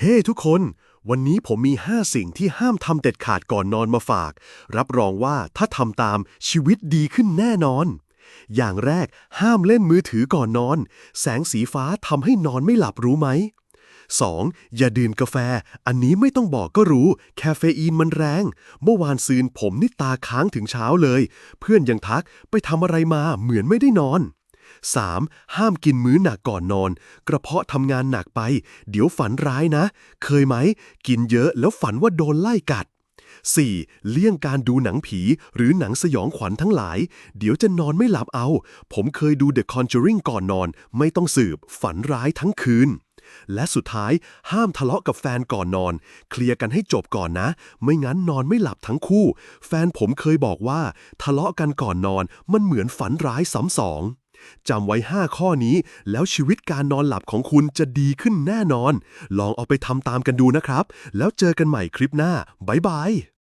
เฮ้ทุกคน วันนี้ผมมี 5 สิ่งที่ห้ามทำเด็ดขาดก่อนนอนมาฝาก รับรองว่าถ้าทำตามชีวิตดีขึ้นแน่นอน อย่างแรกห้ามเล่นมือถือก่อนนอน แสงสีฟ้าทำให้นอนไม่หลับรู้ไหม 2. อย่าดื่มกาแฟ อันนี้ไม่ต้องบอกก็รู้ แคเฟอีนมันแรง เมื่อวานซืนผมนี่ตาค้างถึงเช้าเลย เพื่อนยังทักไปทำอะไรมาเหมือนไม่ได้นอน 3. ห้ามกินมื้อหนักก่อนนอน กระเพาะทำงานหนักไป เดี๋ยวฝันร้ายนะ เคยไหม กินเยอะแล้วฝันว่าโดนไล่กัด 4. เลี่ยงการดูหนังผี หรือหนังสยองขวัญทั้งหลาย เดี๋ยวจะนอนไม่หลับเอา ผมเคยดู The Conjuring ก่อนนอน ไม่ต้องสืบ ฝันร้ายทั้งคืน และสุดท้าย ห้ามทะเลาะกับแฟนก่อนนอน เคลียร์กันให้จบก่อนนะ ไม่งั้นนอนไม่หลับทั้งคู่ แฟนผมเคยบอกว่า ทะเลาะกันก่อนนอน มันเหมือนฝันร้ายซ้ำสอง จำไว้ 5 ข้อนี้ แล้วชีวิตการนอนหลับของคุณจะดีขึ้นแน่นอน ลองเอาไปทำตามกันดูนะครับ แล้วเจอกันใหม่คลิปหน้า บ๊ายบาย